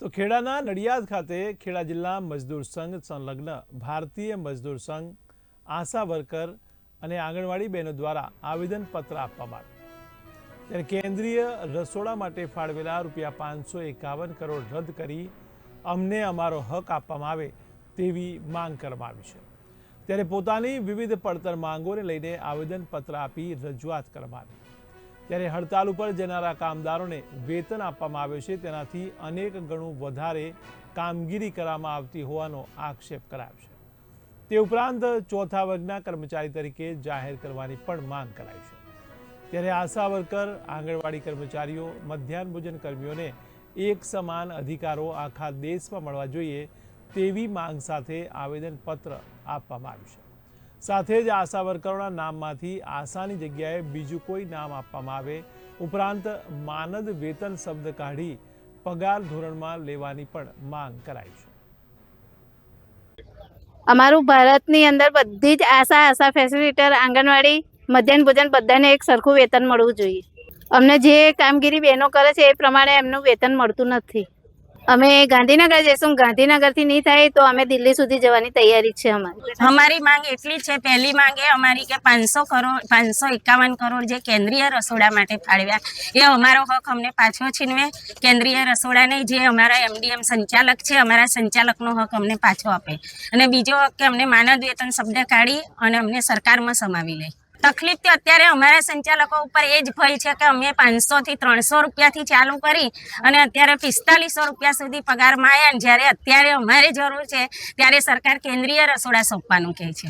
તો ખેડાના નડિયાદ ખાતે ખેડા જિલ્લા મજદૂર સંઘ સંલગ્ન ભારતીય મજદૂર સંઘ આશા વર્કર અને આંગણવાડી બહેનો દ્વારા આવેદનપત્ર આપવામાં આવ્યું. ત્યારે કેન્દ્રીય રસોડા માટે ફાળવેલા રૂપિયા પાંચસો એકાવન કરોડ રદ કરી અમને અમારો હક આપવામાં આવે તેવી માંગ કરવામાં આવી છે. ત્યારે પોતાની વિવિધ પડતર માંગોને લઈને આવેદનપત્ર આપી રજૂઆત કરવામાં આવી. ત્યારે હડતાલ ઉપર જનારા કામદારોને વેતન આપવામાં આવે છે. તેનાથી અનેક ગણું વધારે કામગીરી કરવામાં આવતી હોવાનો આક્ષેપ કરાયો છે. તે ઉપરાંત ચોથા વર્ગના કર્મચારી તરીકે જાહેર કરવાની પણ માંગ કરાઈ છે. ત્યારે આશા વર્કર, આંગણવાડી કર્મચારીઓ, મધ્યાહન ભોજન કર્મીઓને એક સમાન અધિકારો આખા દેશમાં મળવા જોઈએ તેવી માંગ સાથે આવેદનપત્ર આપવામાં આવ્યું છે. સાથે જ આશા વર્કરોના નામમાંથી આશાની જગ્યાએ બીજું કોઈ નામ આપવામાં આવે. ઉપરાંત માનદ વેતન શબ્દ કાઢી પગાર ધોરણમાં લેવાની પણ માંગ કરાઈ છે. અમારું ભારતની અંદર બધી જ આશા આશા ફેસિલિટર આંગણવાડી, મધ્યાહન ભોજન બધાને એક સરખું વેતન મળવું જોઈએ. અમને જે કામગીરી બહેનો કરે છે એ પ્રમાણે એમનું વેતન મળતું નથી. અમે ગાંધીનગર જઈશું. ગાંધીનગરથી નહીં થાય તો અમે દિલ્હી સુધી જવાની તૈયારી છે અમારી. અમારી માંગ એટલી છે, પહેલી માંગ એ અમારી કે પાંચસો કરોડ, પાંચસો એકાવન કરોડ જે કેન્દ્રીય રસોડા માટે ફાળવ્યા. એ અમારો હક અમને પાછો છીનવે. કેન્દ્રીય રસોડાને જે અમારા એમડીએમ સંચાલક છે, અમારા સંચાલકનો હક અમને પાછો આપે. અને બીજો હક કે અમને માનદ વેતન શબ્દ કાઢી અને અમને સરકારમાં સમાવી લે. તકલીફ તો અત્યારે અમારા સંચાલકો ઉપર એ જ ભય છે કે અમે પાંચસો થી ત્રણસો રૂપિયાથી ચાલુ કરી અને અત્યારે પિસ્તાલીસો રૂપિયા સુધી પગારમાં આવ્યા ને જ્યારે અત્યારે અમારે જરૂર છે, ત્યારે સરકાર કેન્દ્રીય રસોડા સોંપવાનું કહે છે.